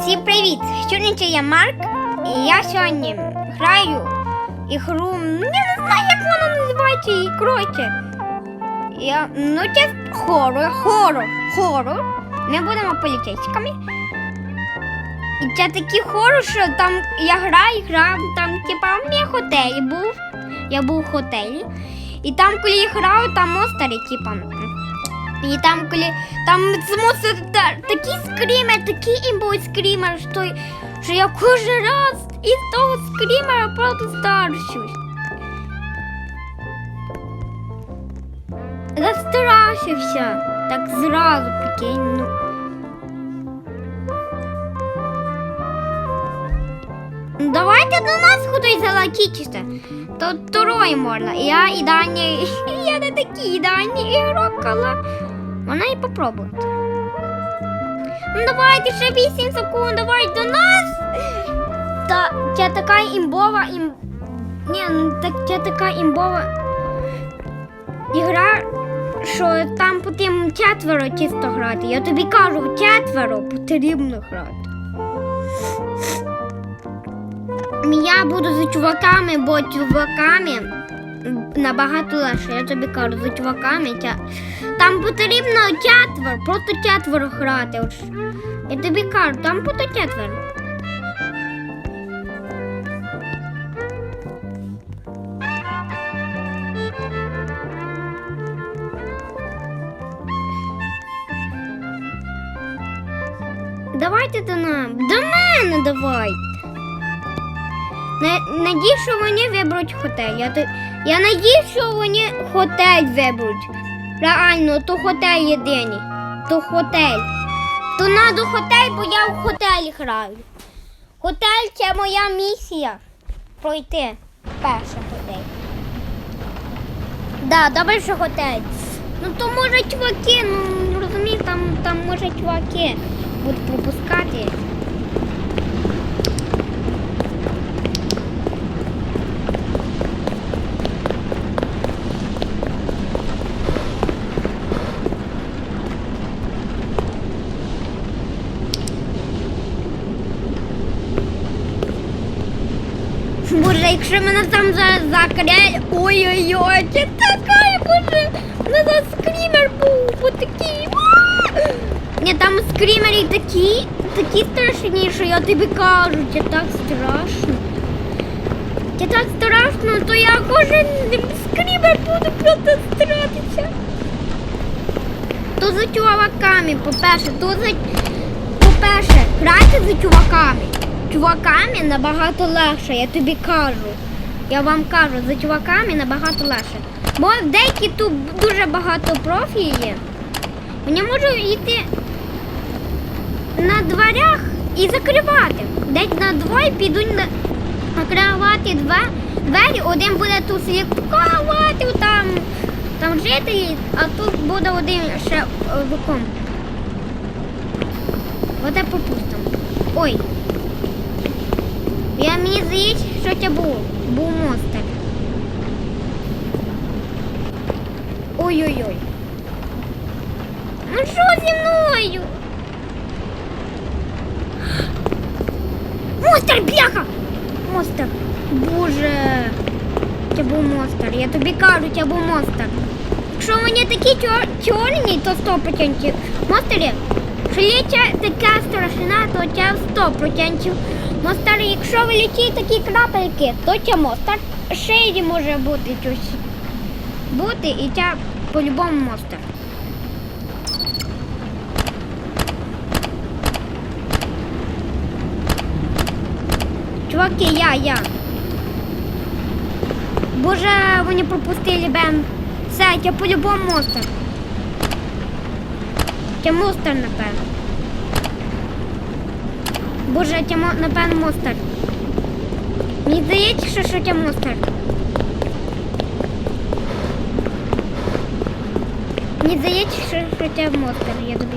Всім привіт! Сьогодні я Марк, і я сьогодні граю ігру. ну, Я не знаю, як вона називається і коротше. Я, ну це хорор, хорор, хорор. Ми будемо поліцейськими. І це такий хорор, що там я граю, грав, там, типа, у мене готель був. Я був в готелі. І там, коли я грав, там монстри, типа. І там, коли там та, такі такий імбовий скрімер, що, що я кожен раз із того скрімера просто старшусь. Застрашився. Так зразу прикинь, ну. Давайте до нас хтось залатічиться. То второй можна. Я і Дані. Я не такий Дані ігрок, але вона і попробує. Ну давайте ще 8 секунд, давай до нас. Та це така імбова ім... Ні, ну так це така імбова ігра, що там потрібно четверо чисто грати. Я тобі кажу, четверо потрібно грати. Я буду за чуваками, бо чуваками набагато легше. Я тобі кажу, за чуваками. Ця... Там потрібно четверо, просто четверо грати. Я тобі кажу, там просто четверо. Давайте до нам. До мене давайте. На- Надію, що вони виберуть готель. Я, я надію, що вони готель виберуть. Реально, то готель єдиний. То готель. То надо готель, бо я в готелі граю. Готель це моя місія. Пройти. Перша готель. Да, добре, що готель. Ну то може чуваки, ну розумієш, там, там може чуваки будуть пропускати. Якщо мене там за закрять, ой-ой-ой, це така, боже, за скрімер був, бо такий. а! Ні, там скрімери такі, такі страшні, що я тобі кажу, це так страшно. Це так страшно, то я кожен скрімер буду просто стратитися. То за чуваками, по-перше, то за по-перше, грайте за чуваками. Чуваками набагато легше, я тобі кажу. Я вам кажу, за чуваками набагато легше. Бо деякі тут дуже багато профі є. Вони можуть йти на дверях і закривати. Десь на двоє підуть на закривати два двері, один буде тут слідкувати, там, там жителі, а тут буде один ще е, викон. Оце попустимо. Ой. Я мені здається, що це був. Був монстр. Ой-ой-ой. Ну що зі мною? Монстр, бляха! Монстр. Боже. Це був монстр. Я тобі кажу, це був монстр. Якщо вони такі чор- чорні, то 100% монстри. Що є така страшна, то це 100%. Монстр, якщо вилетять такі крапельки, то це монстр. Шейді може бути щось. Бути і це по-любому монстр. Чуваки, я, я. Боже, вони пропустили бен. Все, це по-любому монстр. Це монстр, напевно. Боже, мо- напевно монстр. Мені здається, що, що це монстр. Мені здається, що, що це монстр, я тобі.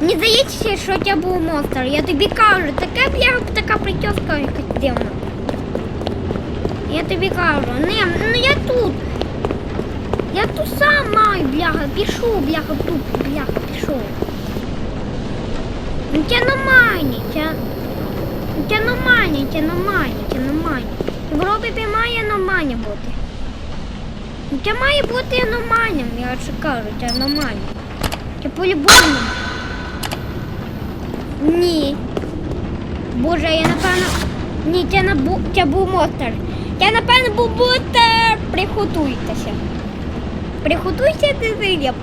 Мені здається, що це був монстр. Я тобі кажу, така бля, така прическа якась дивна. Я тобі кажу, не, ну я тут. Я тут сам маю, бляха, пішов, бляха, тут, бляха, пішов. Ну це нормальні, це... Це нормальні, це нормальні, це нормальні. В Європі має нормальні бути. Ну, Це має бути нормальним, я ж кажу, це нормально. Це по-любому. Ні. Боже, я напевно. Ні, це не бу... це був монстр. Це напевно був монстр. Приготуйтеся. Приготуйся до вилів.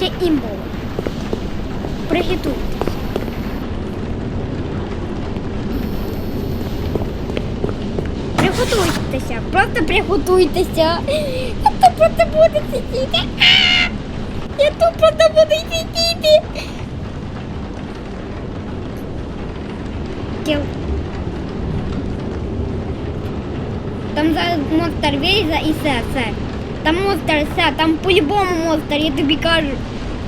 Це імбол. Приготуйтеся. Приготуйтеся, просто приготуйтеся. Я тут просто буду сидіти. Я тут просто буду сидіти. Там зараз монстр вилізе і все, все. Там монстр, все, там по-любому монстр, я тобі кажу.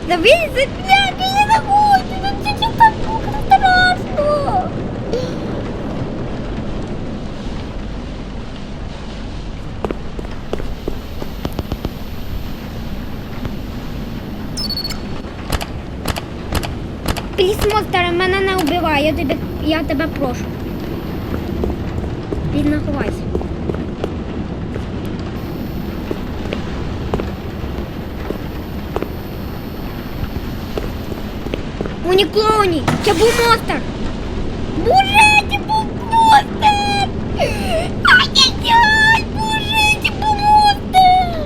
Да вилізе, блядь, я не хочу, ну це ж так страшно. Пліс мене не вбивай, я тебе, я тебе прошу. Він наховайся. Уніклоні, це був монстр. Боже, це був монстр. Ай-яй-яй, боже, це був монстр.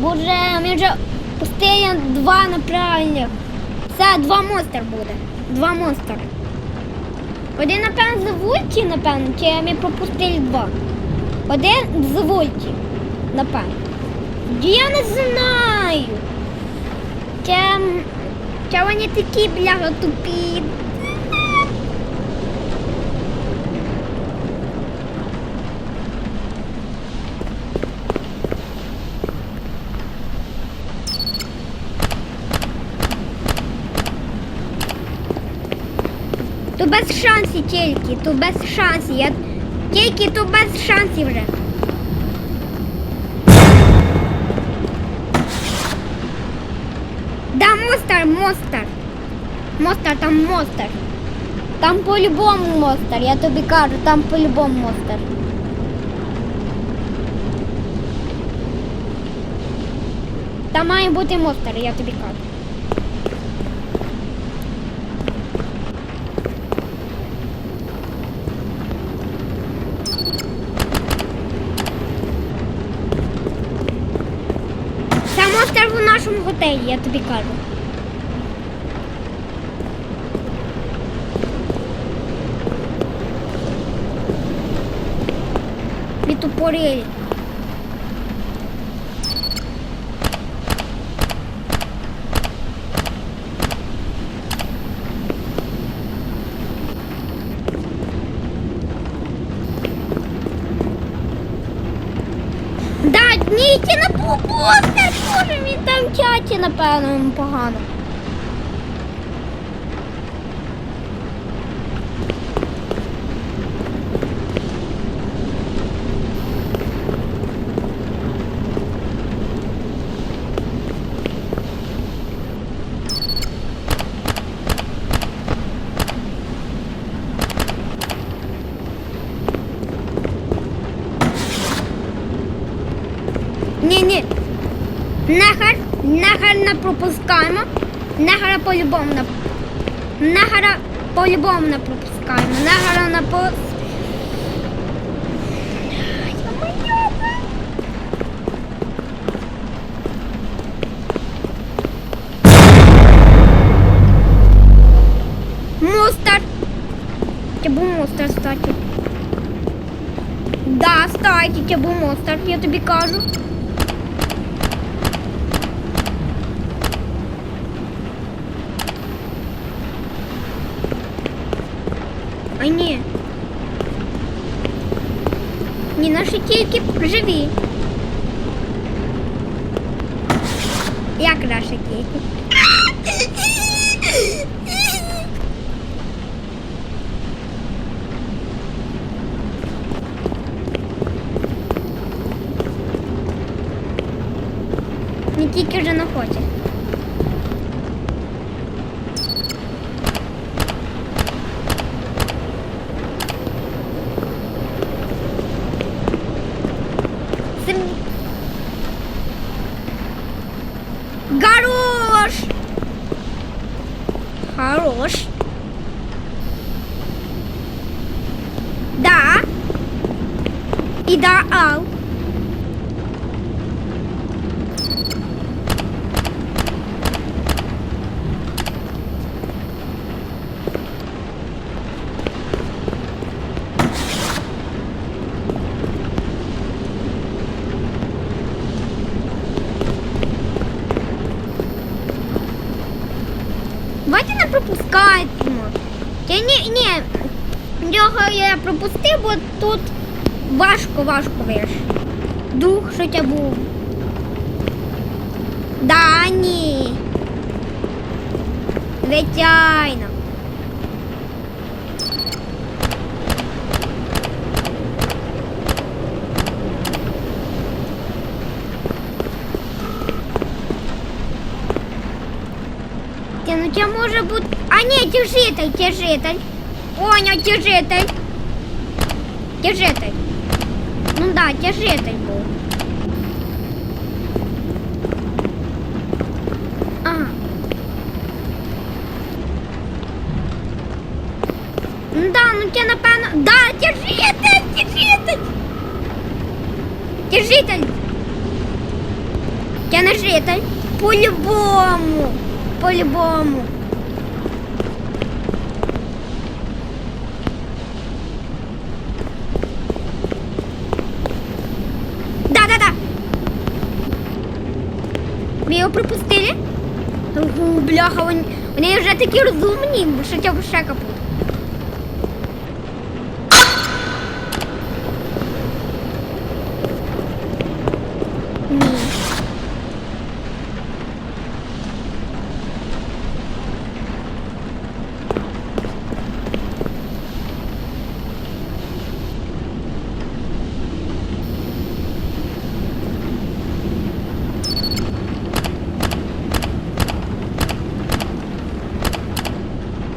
Боже, ми вже пустили два направлення. Два монстри буде. Два монстри. Один, напевно, з вульті, напевно, чи ми пропустили два. Один з вульті, напевно. Я не знаю. Це, це вони такі, бляха, тупі. То без шансів тільки, то без шансів. Я... Тільки то без шансів вже. Да, монстр, монстр. Монстр, там монстр. Там по-любому монстр, я тобі кажу, там по-любому монстр. Там має бути монстр, я тобі кажу. Це монстр в готелі, я тобі кажу. Відтупорили. Да, це не там чаті, напевно, погано. Ні, ні. Нехар, нехар не пропускаємо. Нехара по-любому не Нехара по-любому не пропускаємо. Нехара не по. Монстр. Це був монстр, кстати. Да, кстати, це був монстр, я тобі кажу. А ні. Ні, наші тільки живі. Як наші тільки? Не тільки вже не хоче. Хорош. Да. Ідеал. Давайте не пропускаємо. Я ні, ні. Його я пропустив, бо тут важко, важко виш. Дух, що тя був. Да, ні. Звичайно. Ну це може бути. А ні, тяжитель, тяжитель. Поняв, тяжитель. Тяжитель. Ну да, тяжитель був. Ага. Ну да, ну це напевно. Да, тяжитель, тяжитель. Тяжитель. Я не житель. По-любому. По-любому. Да-да-да. Ми його пропустили? Ого, бляха, вони, вони вже такі розумні, що тебе ще капут. Ні.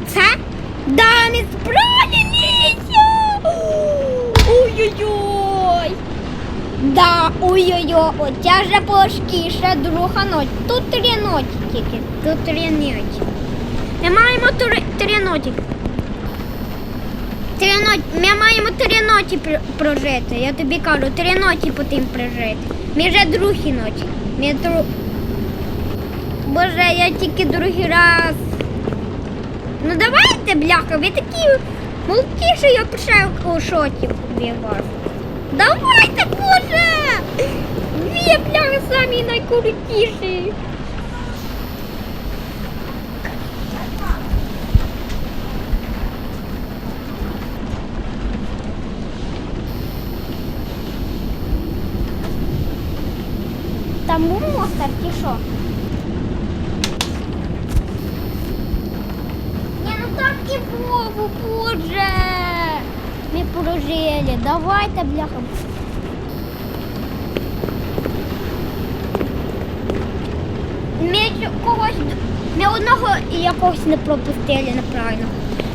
Це? Да, ми справилися! Ой-ой-ой! Да, ой-ой-ой, оця вже пошкіша друга ноч. Тут три ночі тільки, тут три ночі. Ми маємо три, три ночі. Три ночі. Ми маємо три ночі прожити. Я тобі кажу, три ночі потім прожити. Ми вже другі ночі. Ми дру... Боже, я тільки другий раз. Ну давайте, бляха, ви такі молодці, що я пішов у шоті вас. Давайте, боже! Ви, бляха, самі найкрутіші. Там був монстр чи що? Не, ну так і Вову, боже. Ми прожили. Давайте, бляха. Ми ще когось, ми одного якогось не пропустили неправильно.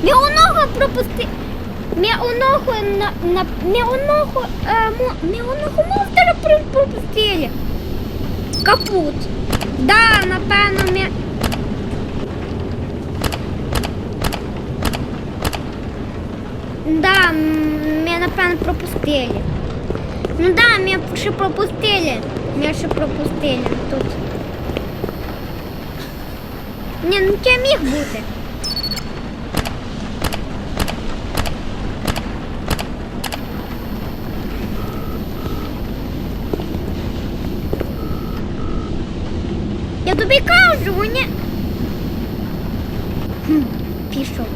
Ми одного пропустили. Ми одного на, на ми одного, е, ми одного монстра пропустили. Капут. Да, напевно, ми. Да, ми напевно пропустили. Ну да, ми ще пропустили. Ми ще пропустили тут. Ні, ну це міг бути. Я тобі кажу, вони. Хм, пішов.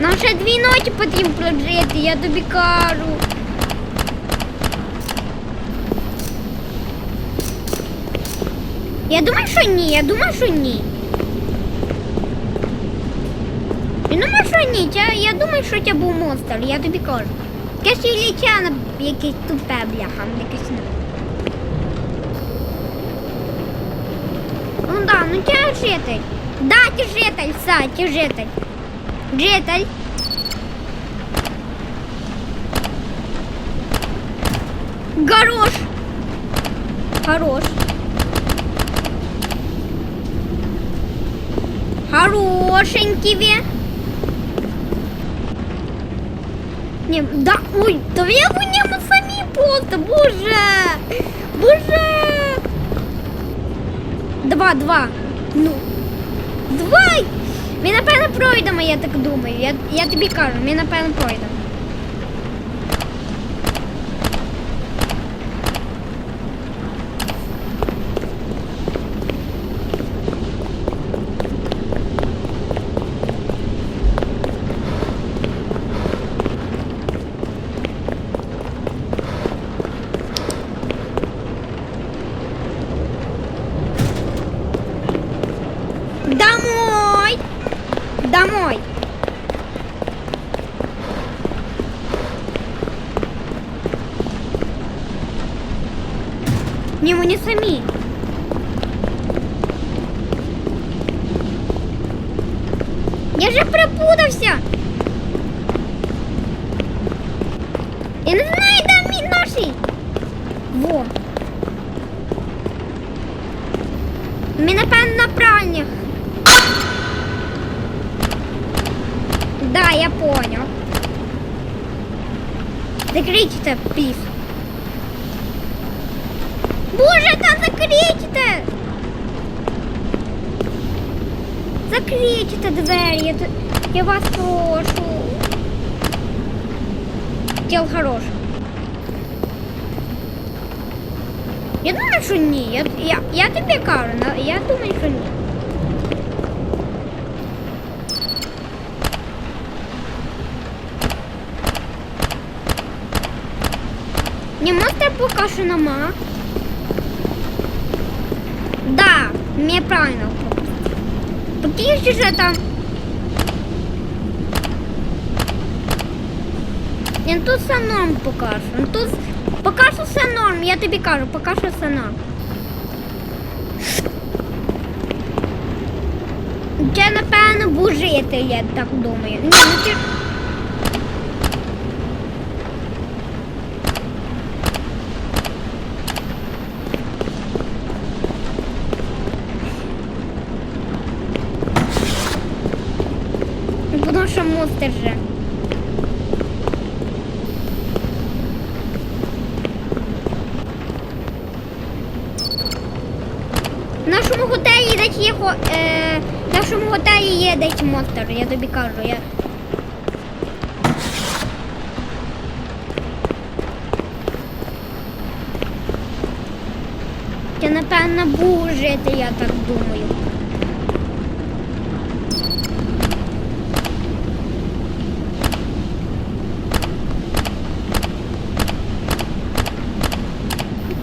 Нам ще дві ночі потрібно прожити, я тобі кажу. Я думаю, що ні, я думаю, що ні. Я думаю, що ні, це, я думаю, що це був монстр, я тобі кажу. Якась лічана якесь тупе бляха, якесь не. Ну да, ну це житель. Да, це житель, все, це житель. Житель. Горош. Хорош. Хорошенький. Ні, да, ой, да я в ньому самі просто, боже. Боже. Два, два. Ну. Два. Ми напевно пройдемо, я так думаю. Я, я тобі кажу, ми напевно пройдемо. Вони самі. Я же припутався. Я не знаю, де мій наший. Во. Ми напевно на пральнях. Да, я понял. Закричите, плиз. Боже, та закричите! Закричите двері, я, т- я вас прошу. Дел хорош. Я думаю, що ні. Я, я, я тобі кажу, на- я думаю, що ні. Ні, монстр поки що нема. Да, мне правильно. Потише же там. Ні, ну тут все норм поки що. Ну Тут поки що все норм, я тобі кажу, поки що все норм. Це, напевно, бужити, я так думаю. Ні, ну це... Потому що монстр же. В нашому готелі десь є е, в нашому готелі є десь монстр, я тобі кажу. Я... Це, напевно, був жити, я так думаю.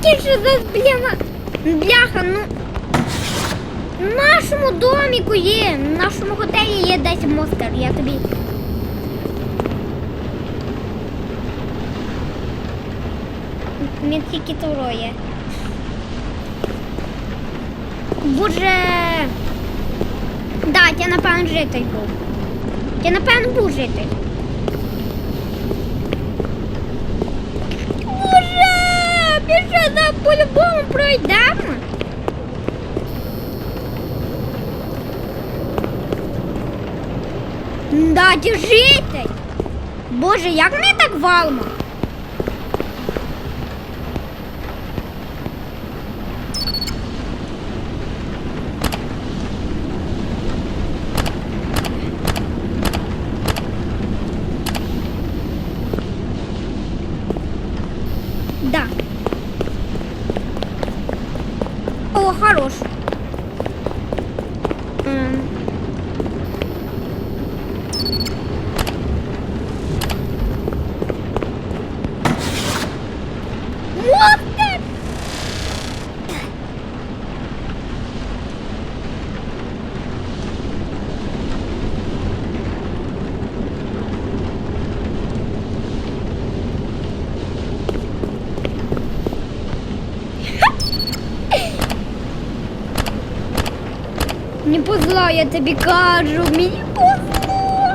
Ти ж за бляха, бляха, ну. В нашому доміку є, в нашому готелі є десь монстр, я тобі. Він тільки троє. Боже. Да, це напевно житель був. Це напевно був житель. Боже! За по-любому пройдемо. Да, держите! Боже, як ми так валимо? Миколай, я тебе кажу, мені повезло.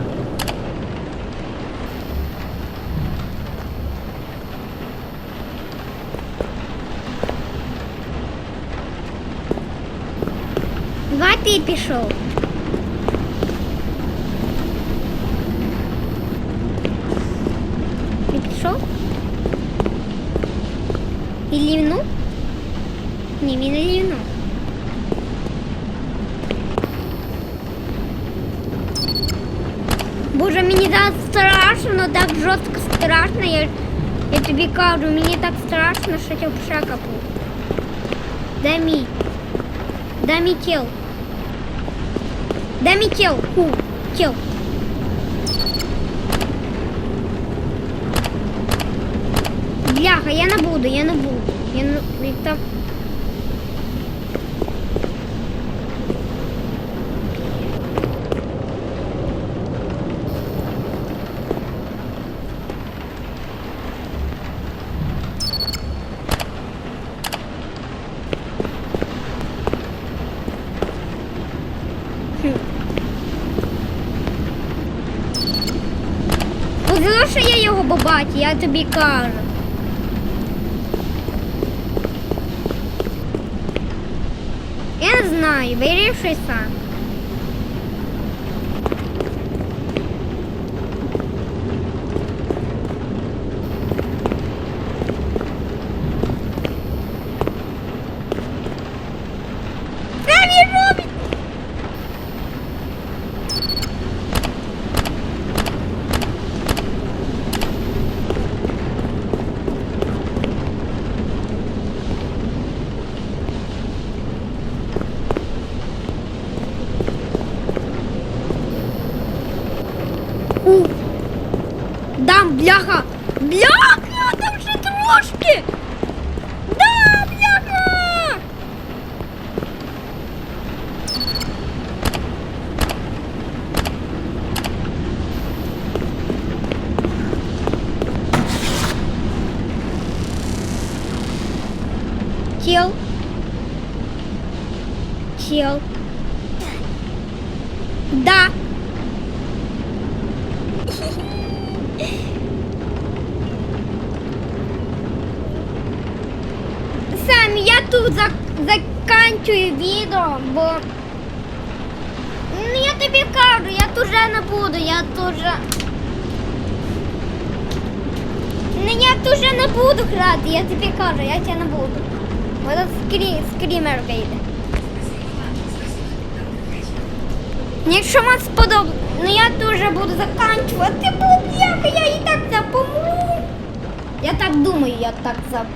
Давай ти пішов. Ти пішов? І лівну? Ні, він не лівнув. страшно, так жорстко страшно. Я, я тобі кажу, мені так страшно, що я в шака був. Де мій? Де мій тіл? Де мій тіл? Ху, тіл. Бляха, я не буду, я не буду. Я не як там. побачу, я тобі кажу. Я знаю, вирішуй сам. Бляха! Бляха! Там ще трошки! Да, бляха! Чел. Чел. Я не буду, я тут вже... Ну я тут вже не буду грати, я тобі кажу, я тебе не буду. Тут скрі... скрімер вийде. Якщо вам сподобалось, ну я дуже буду заканчувати, бо бляха, я і так запомру. Я так думаю, я так зап...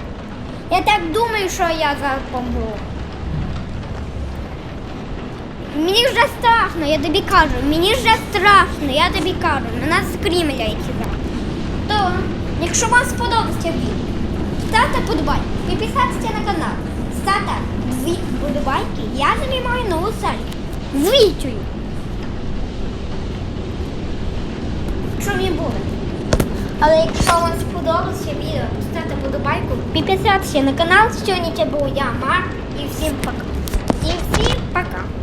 Я так думаю, що я зараз помру. Мені вже страшно, я тобі кажу. Мені вже страшно, я тобі кажу. На нас скрімляють зараз. То, якщо вам сподобався відео, ставте подобайки, підписатися на канал, ставте дві подобайки, я знімаю нову серію. З Вітєю. Що мені буде? Але якщо вам сподобалося відео, ставте подобайку, підписатися на канал. Сьогодні це був я, Марк, і всім пока. І всім пока.